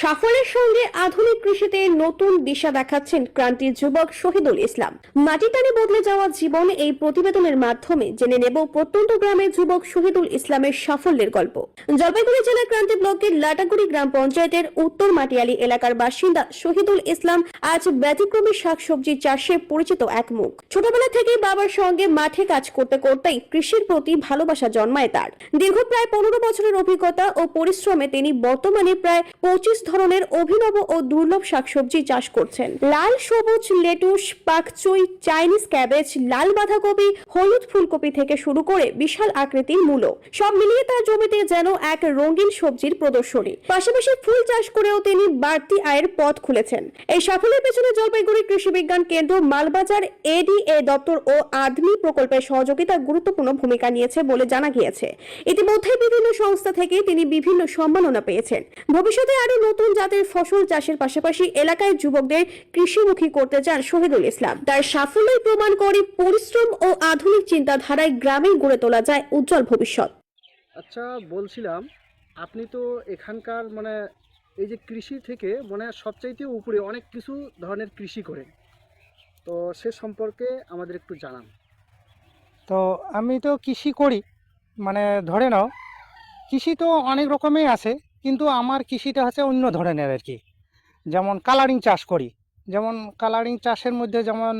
সাফল্যের সঙ্গে আধুনিক কৃষিতে নতুন দিশা দেখাচ্ছেন ক্রান্তির যুবক শহীদুল ইসলাম। মাটি টানে বদলে যাওয়া জীবন এই প্রতিবেদনের মাধ্যমে জেনে নেব প্রত্যন্ত গ্রামের যুবক শহীদুল ইসলামের সাফল্যের গল্প। জলপাইগুড়ি জেলার ক্রান্তি ব্লকের লাটাগুড়ি গ্রাম পঞ্চায়েতের উত্তর মাটিয়ালি এলাকার বাসিন্দা শহীদুল ইসলাম আজ ব্যতিক্রমী শাকসবজি চাষে পরিচিত এক মুখ। ছোটবেলা থেকেই বাবার সঙ্গে মাঠে কাজ করতে করতেই কৃষির প্রতি ভালোবাসা জন্মায় তার। দীর্ঘ প্রায় পনেরো বছরের অভিজ্ঞতা ও পরিশ্রমে তিনি বর্তমানে প্রায় পঁচিশ ধরনের অভিনব ও দুর্লভ শাকসবজি চাষ করছেন। লাল, সবুজ, lettuce, pak choi, Chinese cabbage, লাল বাঁধাকপি, হলুদ ফুলকপি থেকে শুরু করে বিশাল আকৃতির মূলো। সব মিলিয়ে তার জমিতে যেন এক রঙিন সবজির প্রদর্শনী। পাশাপাশি ফুল চাষ করেও তিনি বাড়তি আয়ের পথ খুলেছেন। এই সাফল্যের পেছনে জলপাইগুড়ি কৃষি বিজ্ঞান কেন্দ্র, মালবাজার, এডিএ দপ্তর ও আদমি প্রকল্পের সহযোগিতা গুরুত্বপূর্ণ ভূমিকা নিয়েছে বলে জানা গিয়েছে। ইতিমধ্যে বিভিন্ন সংস্থা থেকে তিনি বিভিন্ন সম্মাননা পেয়েছেন। ভবিষ্যতে আরও নতুন জাতের ফসল চাষের পাশাপাশি এলাকায় যুবকদের কৃষিমুখী করতে চান শহীদুল ইসলাম। তার সাফল্যই প্রমাণ করে পরিশ্রম ও আধুনিক চিন্তাধারায় গ্রামেই গড়ে তোলা যায় উজ্জ্বল ভবিষ্যৎ। আচ্ছা বলছিলাম আপনি তো এখানকার মানে এই যে কৃষি থেকে মানে সবচাইতে উপরে অনেক কিছু ধরনের কৃষি করেন তো সে সম্পর্কে আমাদের একটু জানান। তো আমি তো কৃষি করি মানে ধরে নাও কৃষি তো অনেক রকমই আছে। কিন্তু আমার কৃষিটা হচ্ছে অন্য ধরনের আর কি। যেমন কালারিং চাষ করি। যেমন কালারিং চাষের মধ্যে যেমন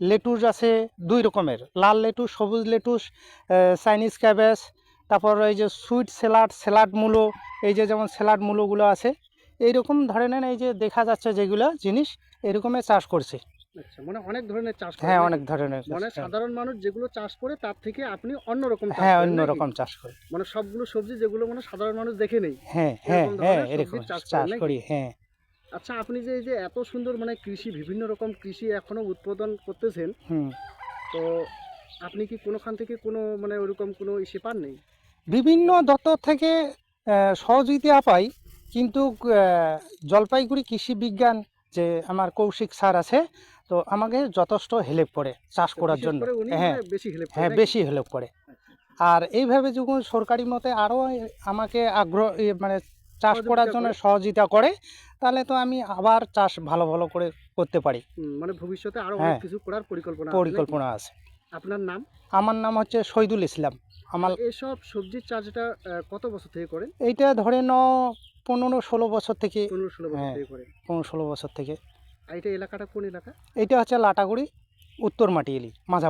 লেটুস আছে দুই রকমের। লাল লেটুস, সবুজ লেটুস চাইনিজ ক্যাবেজ, তারপর এই যে সুইট স্যালাড স্যালাড মূলো, এই যে যেমন স্যালাড মূলোগুলো আছে, এইরকম ধরনের এই যে দেখা যাচ্ছে যেগুলো জিনিস এরকমের চাষ করছে। আচ্ছা মানে অনেক ধরনের চাষ হ্যাঁ অনেক ধরনের মানে সাধারণ মানুষ যেগুলো চাষ করে তার থেকে আপনি অন্যরকম হ্যাঁ চাষ করি। মানে সবগুলো সবজি যেগুলো মানে সাধারণ মানুষ দেখে নেই হ্যাঁ হ্যাঁ হ্যাঁ এরকম চাষ? করি হ্যাঁ। আচ্ছা আপনি যে এই যে এত সুন্দর মানে কৃষি বিভিন্ন রকম কৃষি এখনও উৎপাদন করতেছেন তো আপনি কি কোনোখান থেকে কোনো মানে ওরকম কোনো ইসে পান নেই? বিভিন্ন দপ্তর থেকে সহযোগিতা পাই কিন্তু জলপাইগুড়ি কৃষি বিজ্ঞান যে আমার কৌশিক স্যার আছে তো আমাকে যথেষ্ট হেল্প করে চাষ করার জন্য। হ্যাঁ মানে বেশি হেল্প হ্যাঁ বেশি হেল্প করে। আর এইভাবে যখন সরকারি মতে আরও আমাকে আগ্রহ মানে চাষ করার জন্য সহযোগিতা করে তাহলে তো আমি আবার চাষ ভালো ভালো করে করতে পারি। মানে ভবিষ্যতে আরও হ্যাঁ। অনেক কিছু করার পরিকল্পনা আছে পরিকল্পনা আছে। আপনার নাম? আমার নাম হচ্ছে শহীদুল ইসলাম। আমার এসব সবজির চাষটা কত বছর থেকে করেন? এইটা ধরে ন পনেরো ষোলো বছর থেকে পনেরো ষোলো বছর হ্যাঁ। থেকে পনেরো ষোলো বছর থেকে। এটা এলাকাটা কোন এলাকা? এটা হচ্ছে লাটাগুড়ি উত্তর মাটিয়ালি মাঝাবাড়ি।